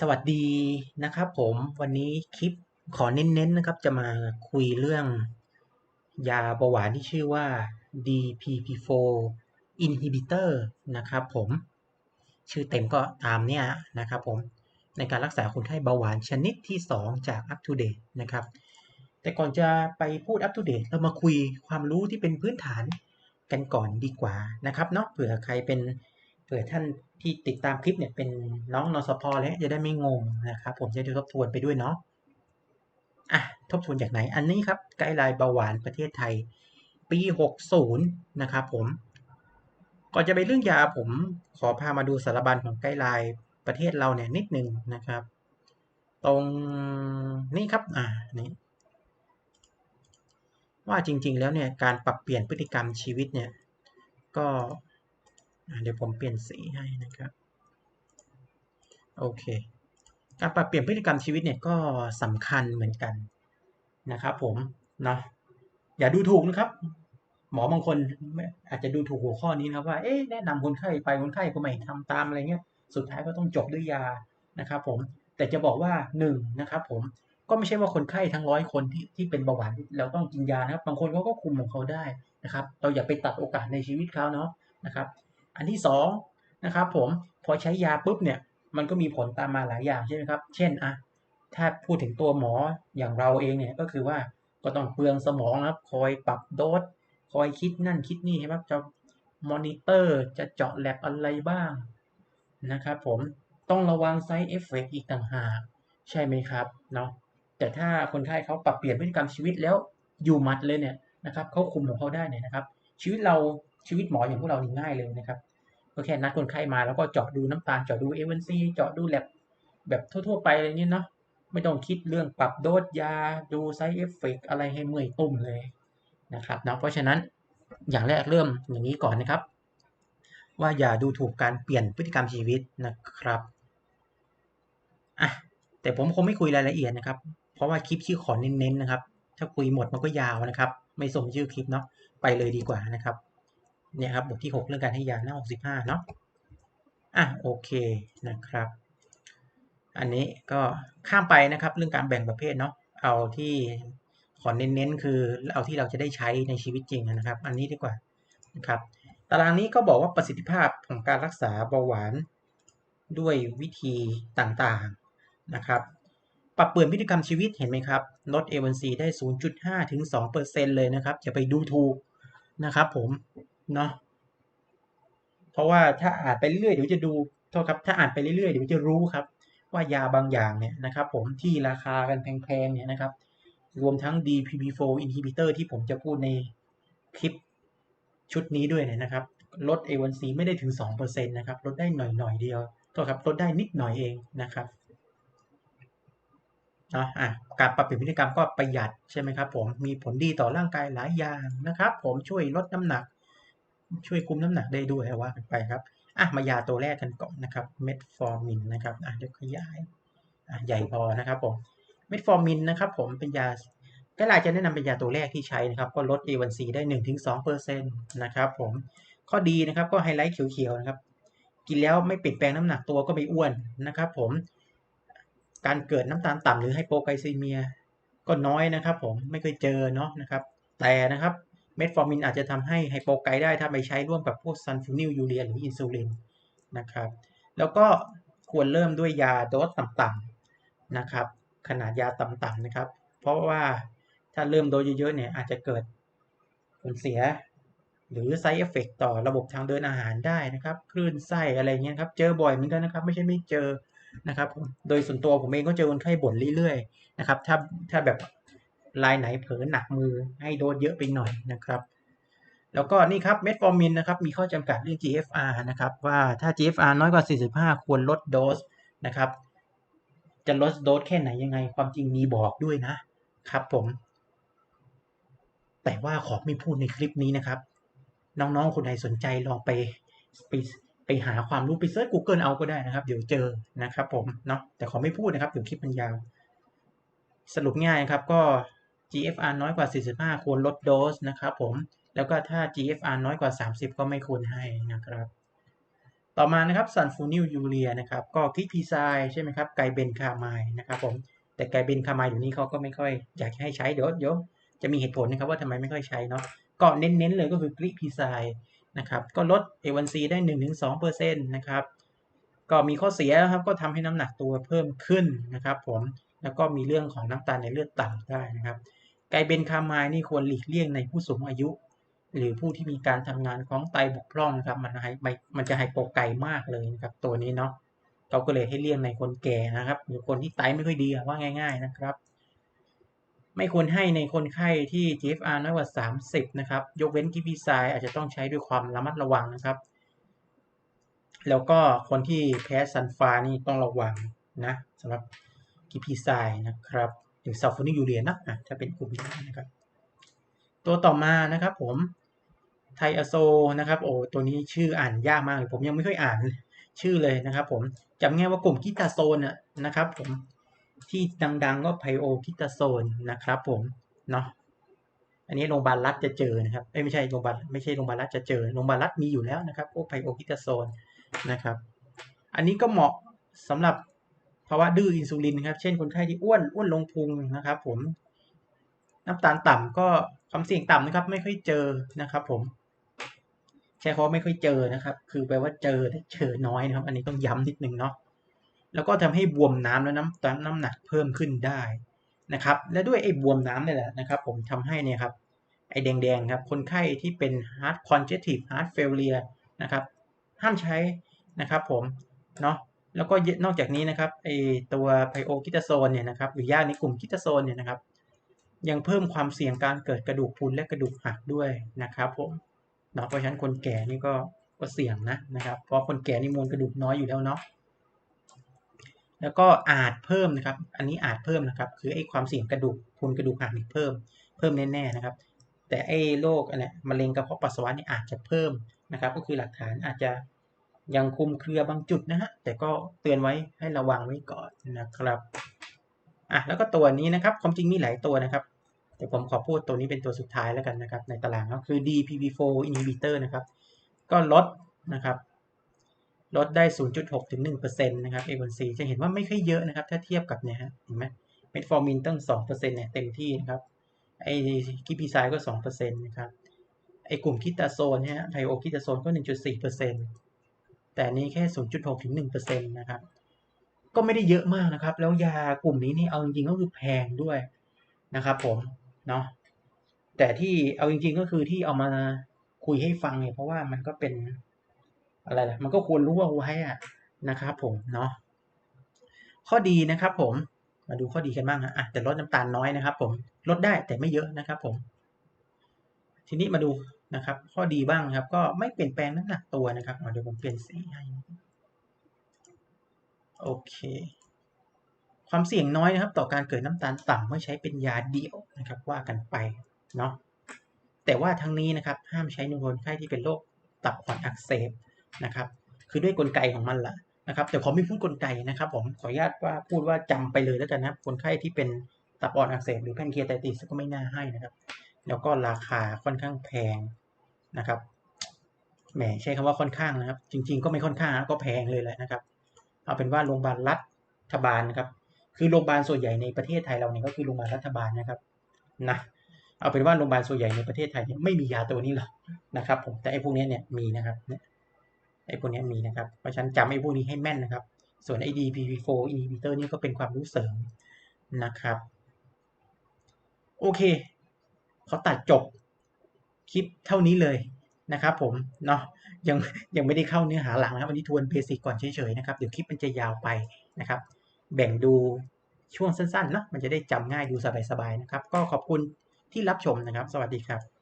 สวัสดีนะครับผมวันนี้คลิปขอเน้นๆนะครับ จะมาคุยเรื่องยาเบาหวานที่ชื่อว่า DPP4 inhibitor นะครับผมชื่อเต็มก็ตามเนี่ยนะครับผมในการรักษาคนไข้เบาหวานชนิดที่ 2 จาก Up to Date นะครับ แต่ก่อนจะไปพูด Up to Date เรามาคุยความรู้ที่เป็นพื้นฐานกันก่อนดีกว่านะครับเนาะเผื่อใครเป็น ผื่อท่านที่ติดตามคลิปเนี่ยเป็นน้องนสพแล้วจะได้ไม่งงนะครับผมจะได้ทบทวนไปด้วยเนาะอะทบทวนจากไหนอันนี้ครับไกด์ไลน์เบาหวานประเทศไทย ปี 60 นะครับผมก่อนจะไปเรื่องยาผมขอพามาดูสารบัญของไกด์ไลน์ประเทศเราเนี่ยนิดนึงนะครับ ตรงนี่ครับอ่านี่ว่าจริง ๆ แล้วเนี่ยการปรับเปลี่ยนพฤติกรรมชีวิตเนี่ยก็ เดี๋ยวผมเปลี่ยนสีให้นะครับ โอเค การปรับเปลี่ยนพฤติกรรมชีวิตเนี่ยก็สำคัญเหมือนกันนะครับผมเนาะอย่าดูถูกนะครับ หมอบางคนอาจจะดูถูกหัวข้อนี้นะครับว่าเอ๊ะแนะนำคนไข้ไปคนไข้ก็ไม่ทำตามอะไรเงี้ยสุดท้ายก็ต้องจบด้วยยานะครับผมแต่จะบอกว่าหนึ่งนะครับผมก็ไม่ใช่ว่าคนไข้ทั้งร้อยคนที่ที่เป็นเบาหวานเราต้องกินยานะครับ บางคนเขาก็คุมของเขาได้นะครับ เราอย่าไปตัดโอกาสในชีวิตเขาเนาะนะครับ อันที่สองนะครับผมพอใช้ยาปุ๊บเนี่ยมันก็มีผลตามมาหลายอย่างใช่ไหมครับ เช่นอะถ้าพูดถึงตัวหมออย่างเราเองเนี่ยก็คือว่าก็ต้องเปลืองสมองนะครับ คอยปรับโดสคอยคิดนั่นคิดนี่ใช่ไหมจะมอนิเตอร์จะเจาะแลบอะไรบ้างนะครับผมต้องระวังไซด์เอฟเฟกอีกต่างหากใช่ไหมครับเนาะแต่ถ้าคนไข้เขาปรับเปลี่ยนพฤติกรรมชีวิตแล้วอยู่มัดเลยเนี่ยนะครับเขาคุมของเขาได้เนี่ยนะครับ ชีวิตเรา ชีวิตหมออย่างพวกเรานี่ง่ายเลยนะครับก็แค่นัดคนไข้มาแล้วก็เจาะดูน้ำตาลเจาะดูเอเวนซีเจาะดูแลบแบบทั่ว ๆ ไปอะไรนี้เนาะไม่ต้องคิดเรื่องปรับโดสยาดูไซเอฟเฟกอะไรให้เมื่อยตุ่มเลยนะครับนะเพราะฉะนั้นอย่างแรกเริ่มอย่างนี้ก่อนนะครับ ว่าอย่าดูถูกการเปลี่ยนพฤติกรรมชีวิตนะครับอะแต่ผมคงไม่คุยรายละเอียดนะครับ เพราะว่าคลิปชื่อขอเน้นๆนะครับ ถ้าคุยหมดมันก็ยาวนะครับ ไม่ส่งชื่อคลิปเนาะไปเลยดีกว่านะครับ เนี่ยครับบทที่ 6 เรื่องการให้ยาหน้า 65 เนาะอะโอเคนะครับ อันนี้ก็ข้ามไปนะครับเรื่องการแบ่งประเภทเนาะเอาที่ขอเน้นๆคือเอาที่เราจะได้ใช้ในชีวิตจริงนะครับ อันนี้ดีกว่านะครับตารางนี้ก็บอกว่าประสิทธิภาพของการรักษาเบาหวานด้วยวิธีต่างๆนะครับ ปรับเปลี่ยนพฤติกรรมชีวิตเห็นไหมครับลด A1C ได้ 0.5 ถึง 2%เลยนะครับอย่าไปดูถูกนะครับผม เนาะเพราะว่าถ้าอ่านไปเรื่อยเดี๋ยวจะดูโทษครับถ้าอ่านไปเรื่อยเดี๋ยวจะรู้ครับ ว่ายาบางอย่างเนี่ยนะครับ ผมที่ราคากันแพงๆเนี่ยนะครับ รวมทั้ง DPP4 inhibitor ที่ผมจะพูดในคลิปชุดนี้ด้วยเนี่ยนะครับ ลด A1C ไม่ได้ถึง 2%นะครับ ลดได้หน่อยๆเดียวโทษครับลดได้นิดหน่อยเองนะครับนะอะการปรับเปลี่ยนพฤติกรรมก็ประหยัดใช่ไหมครับผมมีผลดีต่อร่างกายหลายอย่างนะครับ ผมช่วยลดน้ำหนัก ช่วยคุมน้ำหนักได้ด้วยว่ากันไปครับอะมายาตัวแรกกันก่อนนะครับเมทฟอร์มินนะครับอะเดี๋ยวขยายอะใหญ่พอนะครับผมเมทฟอร์มินนะครับผมเป็นยาก็ลายจะแนะนำเป็นยาตัวแรกที่ใช้นะครับ ก็ลด A1C ได้ 1-2%นะครับผมข้อดีนะครับก็ไฮไลท์เขียวๆนะครับกินแล้วไม่เปลี่ยนแปลงน้ำหนักตัวก็ไม่อ้วนนะครับผมการเกิดน้ำตาลต่ำหรือไฮโปไกลซีเมีย ก็น้อยนะครับผมไม่เคยเจอเนาะนะครับ แต่นะครับ เมทฟอร์มินอาจจะทำให้ไฮโปไกได้ถ้าไปใช้ร่วมกับพวกซันฟูนิลยูเรียหรืออินซูลินนะครับ แล้วก็ควรเริ่มด้วยยาโดสต่ำๆนะครับ ขนาดยาต่ำๆนะครับ เพราะว่าถ้าเริ่มโดสเยอะๆเนี่ยอาจจะเกิดผลเสีย หรือไซเอฟเฟกต่อระบบทางเดินอาหารได้นะครับ คลื่นไส้อะไรเงี้ยครับ เจอบ่อยเหมือนกันนะครับ ไม่ใช่ไม่เจอนะครับ โดยส่วนตัวผมเองก็เจอคนไข้บ่นเรื่อยๆนะครับ ถ้าถ้าแบบ ลายไหนเผลอหนักมือให้โดสเยอะไปหน่อยนะครับ แล้วก็นี่ครับเมทฟอร์มินนะครับมีข้อจำกัดเรื่อง GFR นะครับว่าถ้า GFR น้อยกว่า 45 ควรลดโดสนะครับ จะลดโดสแค่ไหนยังไง ความจริงมีบอกด้วยนะครับผม แต่ว่าขอไม่พูดในคลิปนี้นะครับ น้องๆ คนไหนสนใจลองไปไปไปหาความรู้ไปเซิร์ช Google เอาก็ได้นะครับ เดี๋ยวเจอนะครับผมเนาะแต่ขอไม่พูดนะครับเดี๋ยวคลิปมันยาว สรุปง่ายครับก็ GFR น้อยกว่า 45 ควรลดโดสนะครับผม แล้วก็ถ้า GFR น้อยกว่า 30 ก็ไม่ควรให้นะครับ ต่อมานะครับซันฟูนิลยูเรียนะครับ ก็คลิกพีไซใช่ไหมครับ ไกเบนคาไมน์นะครับผม แต่ไกเบนคาไมน์อยู่นี้เขาก็ไม่ค่อยอยากให้ใช้เดี๋ยวเดี๋ยวจะมีเหตุผลนะครับว่าทำไมไม่ค่อยใช้เนาะ ก็เน้นๆเลยก็คือกลิกพีไซนะครับ ก็ลด A1C ได้ 1-2%นะครับ ก็มีข้อเสียนะครับก็ทำให้น้ำหนักตัวเพิ่มขึ้นนะครับผม แล้วก็มีเรื่องของน้ำตาลในเลือดต่ำได้นะครับ ไกเบนคาไมน์นี่ควรหลีกเลี่ยงในผู้สูงอายุ หรือผู้ที่มีการทำงานของไตบกพร่องนะครับ มันไฮมันจะไฮโปไกมากเลยนะครับ ตัวนี้เนาะเขาก็เลยให้เลี่ยงในคนแก่นะครับ หรือคนที่ไตไม่ค่อยดีว่าง่าย ๆนะครับ ไม่ควรให้ในคนไข้ที่ GFR น้อยกว่า 30 นะครับ ยกเว้นกิพีไซอาจจะต้องใช้ด้วยความระมัดระวังนะครับ แล้วก็คนที่แพ้ซันฟานี่ต้องระวังนะสำหรับกิพีไซนะครับ หรือซัลฟูนิกยูเรียนะอะเป็นกลุ่มนี้นะครับ ตัวต่อมานะครับผมไทอะโซนะครับโอ้ตัวนี้ชื่ออ่านยากมากเลยผมยังไม่ค่อยอ่านชื่อเลยนะครับ ผมจำง่ายว่ากลุ่มกิตาโซนนะครับ ผมที่ดัง ๆ ก็ไพโอกิตาโซนนะครับ ผมเนาะอันนี้โรงพยาบาลรัฐจะเจอนะครับไม่ใช่โรงพยาบาลไม่ใช่โรงพยาบาลรัฐจะเจอโรงพยาบาลรัฐมีอยู่แล้วนะครับพวกไพโอกิตาโซนนะครับ อันนี้ก็เหมาะสำหรับ ภาวะดื้ออินซูลินครับ เช่นคนไข้ที่อ้วน อ้วนลงพุงนะครับ ผม น้ำตาลต่ำก็ความเสี่ยงต่ำนะครับ ไม่ค่อยเจอนะครับ ผม ใช้คำว่าไม่ค่อยเจอนะครับ คือแปลว่าเจอแต่เจอน้อยนะครับ อันนี้ต้องย้ำนิดนึงเนาะ แล้วก็ทำให้บวมน้ำและน้ำตาลน้ำหนักเพิ่มขึ้นได้นะครับ และด้วยไอ้บวมน้ำนี่แหละนะครับ ผมทำให้เนี่ยครับ ไอ้แดงๆครับ คนไข้ที่เป็น heart congestive heart failure นะครับ ห้ามใช้นะครับ ผม เนาะ แล้วก็นอกจากนี้นะครับไอตัวไพโอกิตาโซนเนี่ยนะครับหรือยาในกลุ่มกิตาโซนเนี่ยนะครับ ยังเพิ่มความเสี่ยงการเกิดกระดูกพรุนและกระดูกหักด้วยนะครับผมเนาะเพราะฉะนั้นคนแก่นี่ก็ก็เสี่ยงนะนะครับ เพราะคนแก่นี่มวลกระดูกน้อยอยู่แล้วเนาะแล้วก็อาจเพิ่มนะครับ อันนี้อาจเพิ่มนะครับ คือไอ้ความเสี่ยงกระดูกพรุนกระดูกหักนี่เพิ่ม เพิ่มแน่ๆนะครับ แต่ไอ้โรคอันนี้มะเร็งกระเพาะปัสสาวะนี่อาจจะเพิ่มนะครับ ก็คือหลักฐานอาจจะ ยังคุมเครือบางจุดนะฮะ แต่ก็เตือนไว้ให้ระวังไว้ก่อนนะครับ อะ แล้วก็ตัวนี้นะครับ ความจริงมีหลายตัวนะครับ แต่ผมขอพูดตัวนี้เป็นตัวสุดท้ายแล้วกันนะครับ ในตารางก็คือ DPP4 inhibitor นะครับ ก็ลดนะครับ ลดได้ 0.6ถึง1%นะครับ A1C จะเห็นว่าไม่ค่อยเยอะนะครับ ถ้าเทียบกับเนี่ยฮะ เห็นไหมเมทฟอร์มินตั้ง2%เนี่ยเต็มที่นะครับ ไอ้กิพีไซก็2%นะครับ ไอ้กลุ่มคิตาโซนเนี่ยไทโอคิตาโซนก็ 1.4% แต่นี้แค่ 0.6ถึง1%นะครับ ก็ไม่ได้เยอะมากนะครับ แล้วยากลุ่มนี้นี่เอาจริงๆก็คือแพงด้วยนะครับ ผมเนาะแต่ที่เอาจริง ๆก็คือที่เอามาคุยให้ฟังเนี่ยเพราะว่ามันก็เป็นอะไรล่ะมันก็ควรรู้เอาไว้อะนะครับผมเนาะข้อดีนะครับผมมาดูข้อดีกันบ้างฮะอะแต่ลดน้ำตาลน้อยนะครับ ผมลดได้แต่ไม่เยอะนะครับ ผม ทีนี้มาดู นะครับ ข้อดีบ้างครับ ก็ไม่เปลี่ยนแปลงน้ำหนักตัวนะครับเดี๋ยวผมเปลี่ยนสีให้โอเค ความเสี่ยงน้อยนะครับ ต่อการเกิดน้ำตาลต่ำเมื่อใช้เป็นยาเดี่ยวนะครับ ว่ากันไปเนาะแต่ว่าทั้งนี้นะครับ ห้ามใช้ในคนไข้ที่เป็นโรคตับอ่อนอักเสบนะครับ คือด้วยกลไกของมันละนะครับแต่ขอไม่พูดกลไกนะครับ ผมขออนุญาตว่าพูดว่าจำไปเลยแล้วกันนะครับคนไข้ที่เป็นตับอ่อนอักเสบหรือแพนเคียไตติสก็ไม่น่าให้นะครับ แล้วก็ราคาค่อนข้างแพง นะครับแหมใช้คำว่าค่อนข้างนะครับ จริง ๆ ก็ไม่ค่อนข้างก็แพงเลยแหละนะครับ เอาเป็นว่าโรงพยาบาลรัฐบาลนะครับ คือโรงพยาบาลส่วนใหญ่ในประเทศไทยเราเนี่ยก็คือโรงพยาบาลรัฐบาลนะครับนะเอาเป็นว่าโรงพยาบาลส่วนใหญ่ในประเทศไทยเนี่ยไม่มียาตัวนี้หรอกนะครับ ผมแต่ไอ้พวกนี้เนี่ยมีนะครับไอ้พวกนี้มีนะครับเพราะฉะนั้นจำไอ้พวกนี้ให้แม่นนะครับ ส่วนไอ้ DPP4 inhibitor นี่ก็เป็นความรู้เสริมนะครับ โอเคเขาตัดจบ คลิปเท่านี้เลยนะครับผมเนาะยังยังไม่ได้เข้าเนื้อหาหลังนะครับวันนี้ทวนเบสิกก่อนเฉยๆนะครับเดี๋ยวคลิปมันจะยาวไปนะครับ แบ่งดูช่วงสั้นๆเนาะมันจะได้จำง่ายดูสบายๆนะครับ ก็ขอบคุณที่รับชมนะครับ สวัสดีครับ